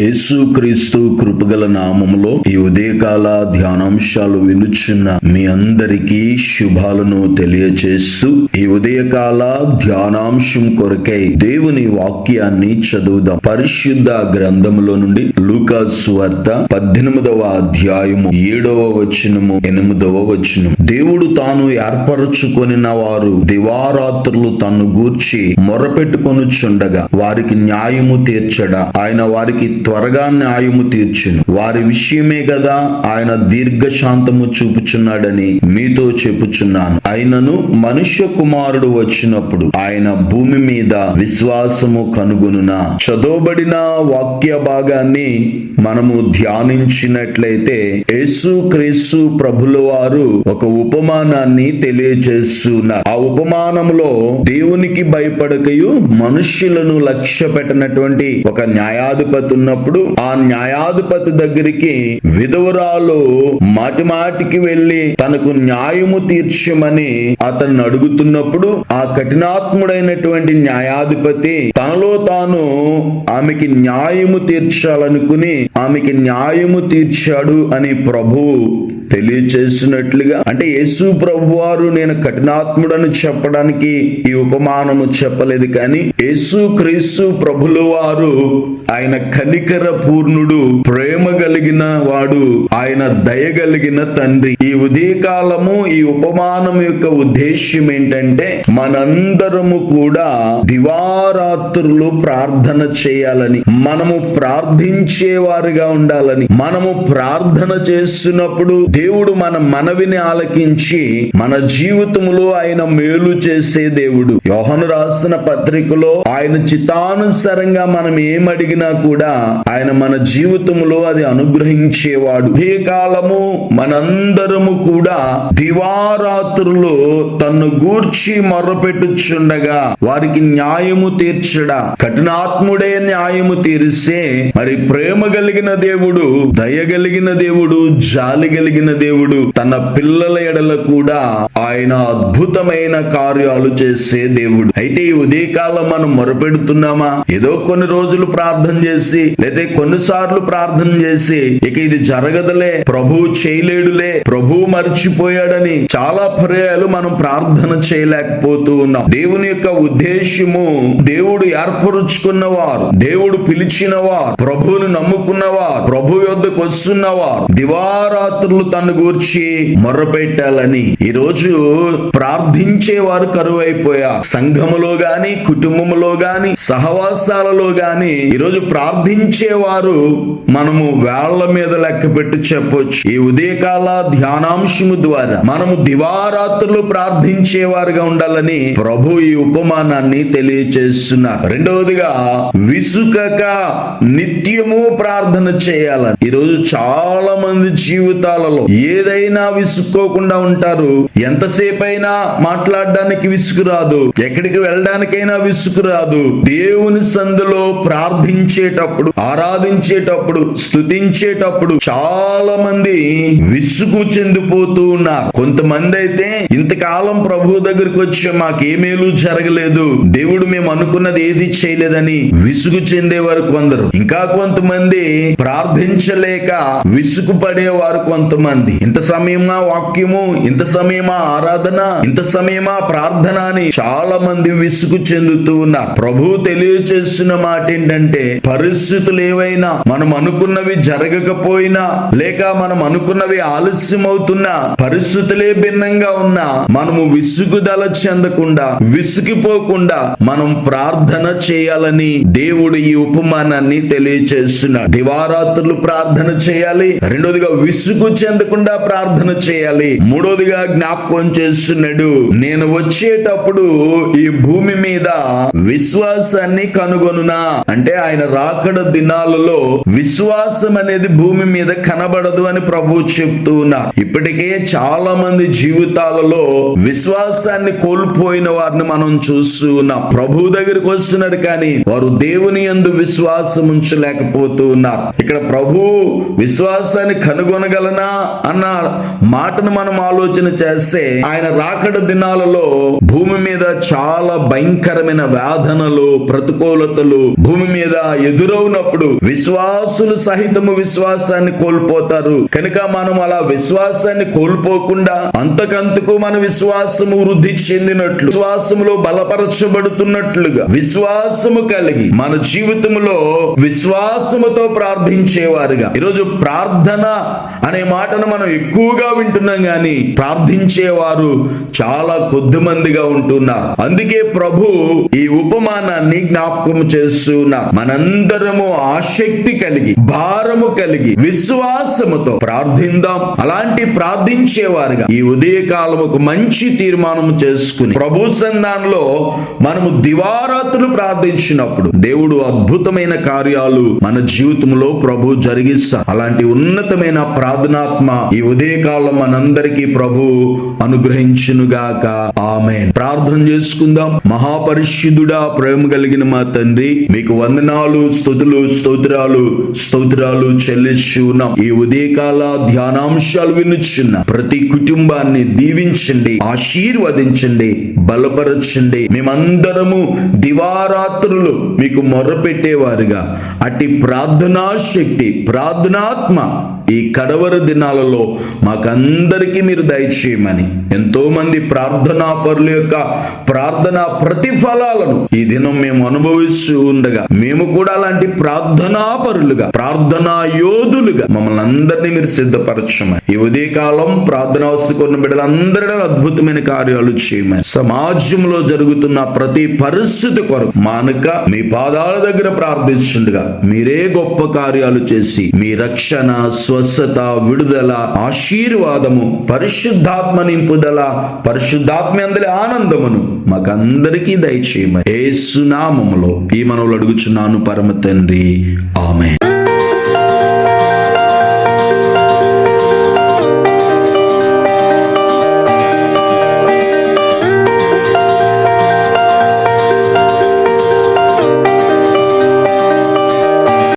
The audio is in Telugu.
యేసుక్రీస్తు కృపగల నామములో ఈ ఉదయకాల ధ్యానాంశాలు వినుచున్న మీ అందరికీ శుభాలను తెలియచేస్తూ ఈ ఉదయకాల ధ్యానాంశం కొరకై దేవుని వాక్యాన్ని చదువుదాం. పరిశుద్ధ గ్రంథములో నుండి లూకాస్ వార్త పద్దెనిమిదవ అధ్యాయము ఏడవ వచనము ఎనిమిదవ వచనం దేవుడు తాను ఏర్పరచుకొనిన వారు దివారాత్రులు తను గూర్చి మొరపెట్టుకొనుచుండగా వారికి న్యాయము తీర్చడా. ఆయన వారికి త్వరగా న్యాయము తీర్చును. వారి విషయమే కదా ఆయన దీర్ఘశాంతము చూపుచున్నాడని మీతో చెప్పుచున్నాను. ఆయనను మనుష్య కుమారుడు వచ్చినప్పుడు ఆయన భూమి మీద విశ్వాసము కనుగొనునా. చదవబడిన వాక్య భాగాన్ని మనము ధ్యానించినట్లయితే యేసు క్రీస్తు ప్రభుల వారు ఒక ఉపమానాన్ని తెలియజేస్తున్నారు ఆ ఉపమానంలో దేవునికి భయపడకయు మనుష్యులను లక్ష్య పెట్టినటువంటి ఒక న్యాయాధిపతి ఉన్నప్పుడు ఆ న్యాయాధిపతి దగ్గరికి విధవరాలు మాటిమాటికి వెళ్ళి తనకు న్యాయము తీర్చమని అతన్ని అడుగుతున్నప్పుడు ఆ కఠినాత్ముడైనటువంటి న్యాయాధిపతి తనలో తాను ఆమెకి న్యాయము తీర్చాలనుకుని ఆమెకి న్యాయము తీర్చాడు అని ప్రభువు తెలియచేసినట్లుగా అంటే యేసు ప్రభు వారు నేను కఠినాత్ముడని చెప్పడానికి ఈ ఉపమానము చెప్పలేదు కానీ యేసు క్రీస్తు ప్రభుల వారు ఆయన కనికర పూర్ణుడు ప్రేమ కలిగిన వాడు ఆయన దయ కలిగిన తండ్రి. ఈ ఉదయకాలము ఈ ఉపమానం యొక్క ఉద్దేశ్యం ఏంటంటే మనందరము కూడా దివారాత్రులు ప్రార్థన చేయాలని మనము ప్రార్థించే వారిగా ఉండాలని. మనము ప్రార్థన చేస్తున్నప్పుడు దేవుడు మన మనవిని ఆలకించి మన జీవితంలో ఆయన మేలు చేసే దేవుడు. యోహను రాసిన పత్రికలో ఆయన చిత్తానుసారంగా మనం ఏమడిగినా కూడా ఆయన మన జీవితంలో అది అనుగ్రహించేవాడు. ఏ కాలము మనందరము కూడా దివారాత్రులు తన్ను గూర్చి మొర్రపెట్టుచుండగా వారికి న్యాయము తీర్చడా. కఠినాత్ముడే న్యాయము తీరిస్తే మరి ప్రేమ కలిగిన దేవుడు దయ కలిగిన దేవుడు జాలి కలిగిన దేవుడు తన పిల్లల ఎడల కూడా ఆయన అద్భుతమైన కార్యాలు చేసే దేవుడు. అయితే ఈ ఉదయకాలం మనం మొరపెడుతున్నామా? ఏదో కొన్ని రోజులు ప్రార్థన చేసి లేదా కొన్నిసార్లు ప్రార్థన చేసి ఇక ఇది జరగదులే ప్రభు చేయలేడులే ప్రభు మర్చిపోయాడని చాలా పర్యాయాలు మనం ప్రార్థన చేయలేకపోతూ ఉన్నాం. దేవుని యొక్క ఉద్దేశము దేవుడు ఏర్పరుచుకున్న వారు దేవుడు పిలిచిన వారు ప్రభువును నమ్ముకున్నవారు ప్రభు యొద్దకు వస్తున్నవారు దివారాత్రులు తను గూర్చి మొర్రపెట్టాలని ఈ రోజు ప్రార్థించే వారు సంఘములో గాని కుటుంబములో గాని సహవాసాలలో గాని ఈరోజు ప్రార్థించేవారు మనము వేళ్ళ మీద లెక్క పెట్టి చెప్పొచ్చు. ఈ ఉదయకాల ధ్యానాంశము ద్వారా మనము దివారాత్రులు ప్రార్థించేవారుగా ఉండాలని ప్రభు ఈ ఉపమానాన్ని తెలియచేస్తున్నారు రెండవదిగా విసుకక నిత్యము ప్రార్థన చేయాలని. ఈరోజు చాలా మంది జీవితాలలో ఏదైనా విసుక్కోకుండా ఉంటారు. ఎంతసేపైనా మాట్లాడడానికి విసుగు రాదు ఎక్కడికి వెళ్ళడానికైనా విసుగు రాదు దేవుని సందులో ప్రార్థించేటప్పుడు ఆరాధించేటప్పుడు స్తుతించేటప్పుడు చాలా మంది విసుగు చెందిపోతూ ఉన్నారు. కొంతమంది అయితే ఇంతకాలం ప్రభు దగ్గరికి వచ్చి మాకేమేలు జరగలేదు. దేవుడు మేము అనుకున్నది ఏది చేయలేదని విసుగు చెందేవారు కొందరు. ఇంకా కొంతమంది ప్రార్థించలేక విసుగు పడేవారు కొంతమంది. ఇంత సమయమా వాక్యము? ఇంత సమయమా ఆరాధన? ఇంత సమయమా ప్రార్థన అని చాలా మంది విసుగు చెందుతూ ఉన్నారు. ప్రభు తెలియచేస్తున్న మాట ఏంటంటే పరిస్థితులు ఏవైనా మనం అనుకున్నవి జరగకపోయినా లేక మనం అనుకున్నవి ఆలస్యం అవుతున్నా పరిస్థితులే భిన్నంగా ఉన్నా మనము విసుగుదల చెందకుండా విసుగిపోకుండా మనం ప్రార్థన చేయాలని దేవుడు ఈ ఉపమానాన్ని తెలియచేస్తున్నాడు. దివారాత్రులు ప్రార్థన చేయాలి. రెండోదిగా విసుగు చెందకుండా ప్రార్థన చేయాలి. మూడోదిగా జ్ఞాపకం చేస్తున్నాడు. నేను వచ్చేటప్పుడు ఈ భూమి మీద విశ్వాసాన్ని కనుగొనునా? అంటే ఆయన రాకడ దినాలలో విశ్వాసం అనేది భూమి మీద కనబడదు అని ప్రభు చెప్తూ ఉన్నారు ఇప్పటికే చాలా మంది జీవితాలలో విశ్వాసాన్ని కోల్పోయిన వారిని మనం చూస్తూ ఉన్నాం. ప్రభు దగ్గరికి వస్తున్నారు కానీ వారు దేవుని ఎందు విశ్వాసం ఉంచలేకపోతూ ఉన్నారు. ఇక్కడ ప్రభు విశ్వాసాన్ని కనుగొనగలనా? అన్న మాటను మనం ఆలోచన చేస్తే ఆయన రాకడ దినాలలో భూమి మీద చాలా భయంకరమైన వేదనలు ప్రతికూలతలు భూమి మీద ఎదురవునప్పుడు విశ్వాసులు సహితము విశ్వాసాన్ని కోల్పోతారు. కనుక మనం అలా విశ్వాసాన్ని కోల్పోకుండా అంతకంతకు మన విశ్వాసము వృద్ధి చెందినట్లు విశ్వాసములో బలపరచబడుతున్నట్లుగా విశ్వాసము కలిగి మన జీవితంలో విశ్వాసముతో ప్రార్థించేవారుగా. ఈరోజు ప్రార్థన అనే మాట ప్రార్థన మనం ఎక్కువగా వింటున్నాం కానీ ప్రార్థించేవారు చాలా కొద్ది మందిగా ఉంటున్నారు. అందుకే ప్రభు ఈ ఉపమానాన్ని జ్ఞాపకం చేస్తున్న మనందరము ఆసక్తి కలిగి భారము కలిగి విశ్వాసముతో ప్రార్థిందాం. అలాంటి ప్రార్థించేవారుగా ఈ ఉదయకాలం ఒక మంచి తీర్మానం చేసుకుని ప్రభు సంధానంలో మనము దివారాత్రులు ప్రార్థించినప్పుడు దేవుడు అద్భుతమైన కార్యాలు మన జీవితంలో ప్రభు జరిగిస్తా అలాంటి ఉన్నతమైన ప్రార్థనాత్మ ఈ ఉదయకాలం మనందరికీ ప్రభు అనుగ్రహించునుగాక. ఆమె ప్రార్థన చేసుకుందాం. మహాపరిశుద్ధుడా ప్రేమ కలిగిన మా తండ్రి మీకు వందనాలు స్థుతులు స్తోత్రాలు స్తోత్రాలు చెల్లిస్తూ ఉన్నాం. ఈ ఉదయకాల ధ్యానాంశాలు వినుచున్న ప్రతి కుటుంబాన్ని దీవించండి ఆశీర్వదించండి బలపరచండి. మేమందరము దివారాత్రులు మీకు మొర్రపెట్టేవారుగా అట్టి ప్రార్థనా శక్తి ప్రార్థనాత్మ ఈ కడవర దినాలలో మాకందరికీ మీరు దయచేయమని. ఎంతో మంది ప్రార్థనా పరుల యొక్క ప్రార్థన ప్రతిఫలాలను ఈ దినం మేము అనుభవిస్తూ ఉండగా మేము కూడా అలాంటి ప్రార్థనా పరులుగా ప్రార్థనా యోధులుగా మమ్మల్ని అందరినీ మీరు సిద్ధపరచమని. ఈ ఉదయకాలం ప్రార్థన వస్తుకున్న బిడ్డలందరిలో అద్భుతమైన కార్యాలు చేయమని. సమాజంలో జరుగుతున్న ప్రతి పరిస్థితి కొరకు మానక మీ పాదాల దగ్గర ప్రార్థిస్తుండగా మీరే గొప్ప కార్యాలు చేసి మీ రక్షణ స్వస్థత విడుదల ఆశీర్వాదము పరిశుద్ధాత్మ నింపుదల పరిశుద్ధాత్మ అందరి ఆనందమును మాకందరికీ దయచేయమని. ఏసునామములో ఈ మనవులు అడుగుచున్నాను పరమ తండ్రి. ఆమె